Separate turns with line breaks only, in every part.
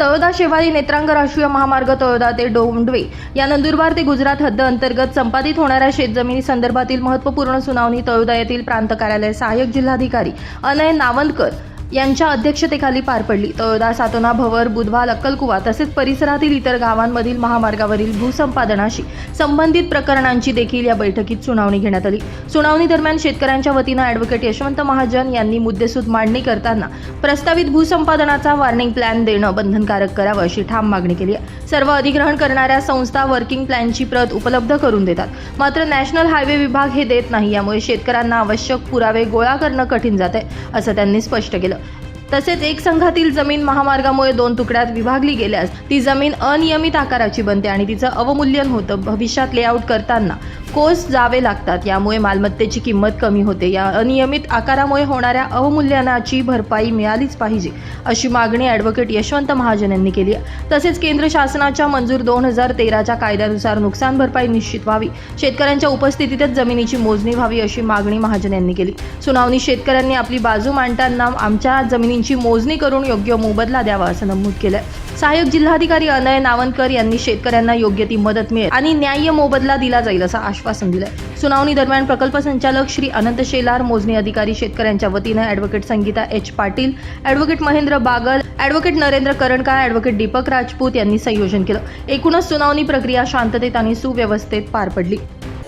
तळोदा शेवाळी नेत्रांग राष्ट्रीय महामार्ग तळोदा ते डोंडवे. या नंदुरबार ते गुजरात हद्द अंतर्गत संपादित होणाऱ्या शेतजमिनी संदर्भातील महत्त्वपूर्ण सुनावणी तळोदा येथील प्रांत कार्यालय सहाय्यक जिल्हाधिकारी अनय नावंदकर यांच्या अध्यक्षतेखाली पार पडली. तळोदा सातोना भवर बुधवाल अक्कलकुवा तसेच परिसरातील इतर गावांमधील महामार्गावरील भूसंपादनाशी संबंधित प्रकरणांची देखील या बैठकीत सुनावणी घेण्यात आली. सुनावणी दरम्यान शेतकऱ्यांच्या वतीनं ॲडव्होकेट यशवंत महाजन यांनी मुद्देसूद मांडणी करताना प्रस्तावित भूसंपादनाचा वॉर्निंग प्लॅन देणं बंधनकारक करावं अशी ठाम मागणी केली आहे. सर्व अधिग्रहण करणाऱ्या संस्था वर्किंग प्लॅनची प्रत उपलब्ध करून देतात. मात्र नॅशनल हायवे विभाग हे देत नाही यामुळे शेतकऱ्यांना आवश्यक पुरावे गोळा करणं कठीण जात आहे असं त्यांनी स्पष्ट केलं. तसेच एक संघातील जमीन महामार्गामुळे दोन तुकड्यात विभागली गेल्यास ती जमीन अनियमित आकाराची बनते आणि तिचं अवमूल्यन होतं भविष्यात लेआउट करताना. कोस जावे लागतात यामुळे मालमत्तेची किंमत कमी होते. या अनियमित आकारामुळे होणाऱ्या अवमूल्यनाची भरपाई मिळालीच पाहिजे अशी मागणी ॲडव्होकेट यशवंत महाजन यांनी केली आहे. तसेच केंद्र शासनाच्या मंजूर दोन हजार तेराच्या कायद्यानुसार नुकसान भरपाई निश्चित व्हावी शेतकऱ्यांच्या उपस्थितीतच जमिनीची मोजणी व्हावी अशी मागणी महाजन यांनी केली. सुनावणी शेतकऱ्यांनी आपली बाजू मांडताना आमच्या जमिनी जमिनींची मोजणी करून योग्य मोबदला द्यावा असं नमूद केलंय. सहाय्यक जिल्हाधिकारी अनय नावनकर यांनी शेतकऱ्यांना योग्य ती मदत मिळेल आणि न्याय्य मोबदला दिला जाईल असं आश्वासन दिलंय. सुनावणी दरम्यान प्रकल्प संचालक श्री अनंत शेलार मोजणी अधिकारी शेतकऱ्यांच्या वतीनं advocate Sangeeta H Patil advocate Mahendra Bagal advocate Narendra Karankar advocate Deepak Rajput यांनी संयोजन केलं. एकूणच सुनावणी प्रक्रिया शांततेत आणि सुव्यवस्थेत पार पडली.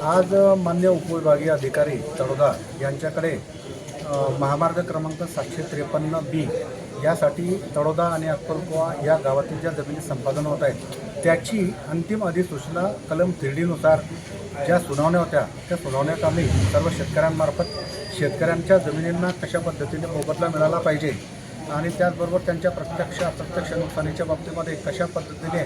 आज मान्य उपविभागीय अधिकारी तळोदा यांच्याकडे महामार्ग क्रमांक सातशे त्रेपन्न बी यासाठी तळोदा आणि अक्कलकोवा या गावातील ज्या जमिनी संपादन होत आहेत त्याची अंतिम अधिसूचना कलम थ्रीडीनुसार ज्या सुनावण्या होत्या त्या सुनावण्यात आम्ही सर्व शेतकऱ्यांमार्फत शेतकऱ्यांच्या जमिनींना कशा पद्धतीने मोबदला मिळाला पाहिजे आणि त्याचबरोबर त्यांच्या प्रत्यक्ष अप्रत्यक्ष नुकसानीच्या बाबतीमध्ये कशा पद्धतीने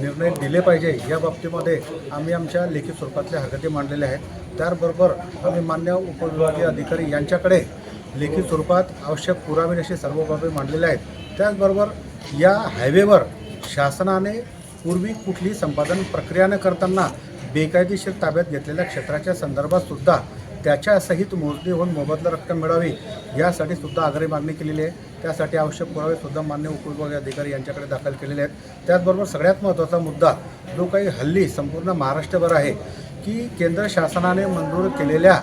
निर्णय दिले पाहिजे या बाबतीमध्ये आम्ही आमच्या लेखी स्वरूपातले हरकती मांडलेल्या आहेत. त्याचबरोबर आम्ही मान्य उपविभागीय अधिकारी यांच्याकडे लेखी स्वरूपात आवश्यक पुरावे असे सर्व बाबी मांडलेल्या आहेत. त्याचबरोबर या हायवेवर शासनाने पूर्वी कुठली संपादन प्रक्रिया न करताना बेकायदेशीर ताब्यात घेतलेल्या क्षेत्राच्या संदर्भात सुद्धा त्याच्या सहित मोजणी होऊन मोबदला रक्कम मिळावी यासाठी सुद्धा आग्रही मागणी केलेली आहे. त्यासाठी आवश्यक पुरावे सुद्धा मान्य उपविभागीय अधिकारी यांच्याकडे दाखल केलेले आहेत. त्याचबरोबर सगळ्यात महत्त्वाचा मुद्दा जो काही हल्ली संपूर्ण महाराष्ट्रभर आहे की केंद्र शासनाने मंजूर केलेल्या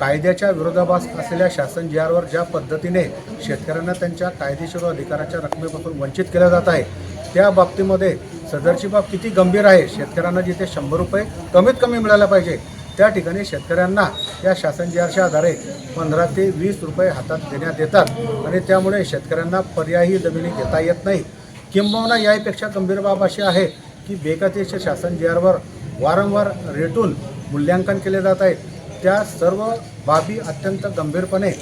कायद्याच्या विरोधाभास असलेल्या शासन जी आरवर ज्या पद्धतीने शेतकऱ्यांना त्यांच्या कायदेशीर अधिकाराच्या रकमेपासून वंचित केलं जात आहे त्या बाबतीमध्ये सदरची बाब किती गंभीर आहे? शेतकऱ्यांना जिथे शंभर रुपये कमीत कमी मिळायला पाहिजे त्या ठिकाणी शेतकऱ्यांना या शासन जी आरच्या आधारे पंधरा ते वीस रुपये हातात देण्यात येतात. आणि त्यामुळे शेतकऱ्यांना पर्यायी जमिनी घेता येत नाही. किंबहुना यापेक्षा गंभीर बाब अशी आहे की बेकायदेशीर शासन जी आरवर वारंवार रेटून मूल्यांकन केले जात आहेत त्या सर्व बाबी अत्यंत गंभीरपणे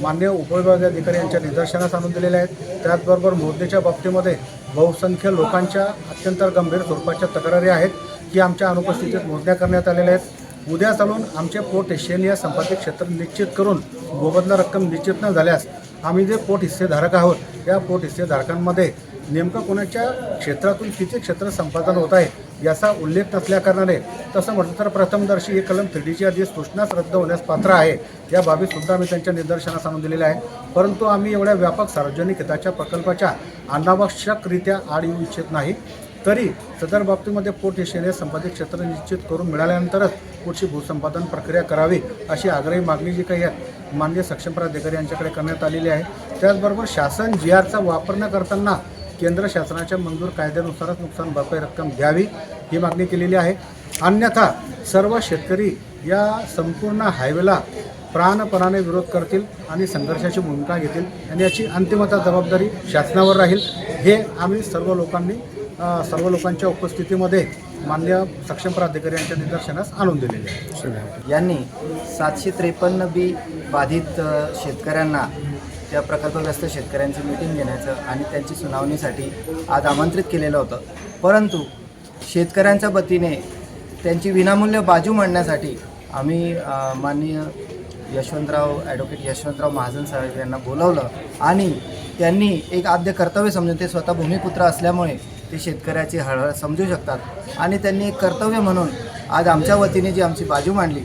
मान्य उपविभागीय अधिकारी यांच्या निदर्शनास आणून दिलेल्या आहेत. त्याचबरोबर मोजणीच्या बाबतीमध्ये बहुसंख्य लोकांच्या अत्यंत गंभीर स्वरूपाच्या तक्रारी आहेत की आमच्या अनुपस्थितीत मोजण्या करण्यात आलेल्या आहेत. उद्या चालून आमचे पोट हिस्सेने या संपादित क्षेत्र निश्चित करून मोबदला रक्कम निश्चित न झाल्यास आम्ही जे पोट हिस्सेधारक आहोत या पोट हिस्सेधारकांमध्ये नेमकं कोणाच्या क्षेत्रातून किती क्षेत्र संपादन होत आहे याचा उल्लेख नसल्याकारणाने तसं म्हटलं तर प्रथमदर्शी हे कलम थ्रीडीची आधी सूचनाच रद्द होण्यास पात्र आहे या बाबीसुद्धा आम्ही त्यांच्या निदर्शनास आणून दिलेल्या आहे. परंतु आम्ही एवढ्या व्यापक सार्वजनिक हिताच्या प्रकल्पाच्या अनावश्यकरित्या आड येऊ इच्छित नाही. तरी सदर बाबतीमध्ये पोट हिशेने संपादित क्षेत्र निश्चित करून मिळाल्यानंतरच पुढची भूसंपादन प्रक्रिया करावी अशी आग्रही मागणी जी काही आहे माननीय सक्षम प्राधिकारी यांच्याकडे करण्यात आलेली आहे. त्याचबरोबर शासन जी आरचा वापर न करताना केंद्र शासनाच्या मंजूर कायद्यानुसारच नुकसान भरपाई रक्कम द्यावी ही मागणी केलेली आहे. अन्यथा सर्व शेतकरी या संपूर्ण हायवेला प्राणपणाने विरोध करतील आणि संघर्षाची भूमिका घेतील आणि याची अंतिमता जबाबदारी शासनावर राहील. हे आम्ही सर्व लोकांनी सर्व लोकांच्या उपस्थितीमध्ये मान्य सक्षम प्राधिकारी यांच्या निदर्शनास आणून दिलेले आहे.
यांनी सातशे त्रेपन्न बी बाधित शेतकऱ्यांना त्या प्रकल्पग्रस्त शेतकऱ्यांची मीटिंग घेण्याचं आणि त्यांची सुनावणीसाठी आज आमंत्रित केलेलं होतं. परंतु शेतकऱ्यांच्या वतीने त्यांची विनामूल्य बाजू मांडण्यासाठी आम्ही माननीय यशवंतराव ॲडव्होकेट यशवंतराव महाजन साहेब यांना बोलवलं आणि त्यांनी एक आद्य कर्तव्य समजून ते स्वतः भूमिपुत्र असल्यामुळे ते शेतकऱ्याची हळहळ समजू शकतात. आणि त्यांनी एक कर्तव्य म्हणून आज आमच्या वतीने जी आमची बाजू मांडली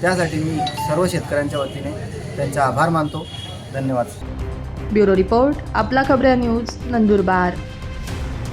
त्यासाठी मी सर्व शेतकऱ्यांच्या वतीने त्यांचा आभार मानतो. धन्यवाद.
ब्युरो रिपोर्ट आपला खबऱ्या न्यूज नंदुरबार.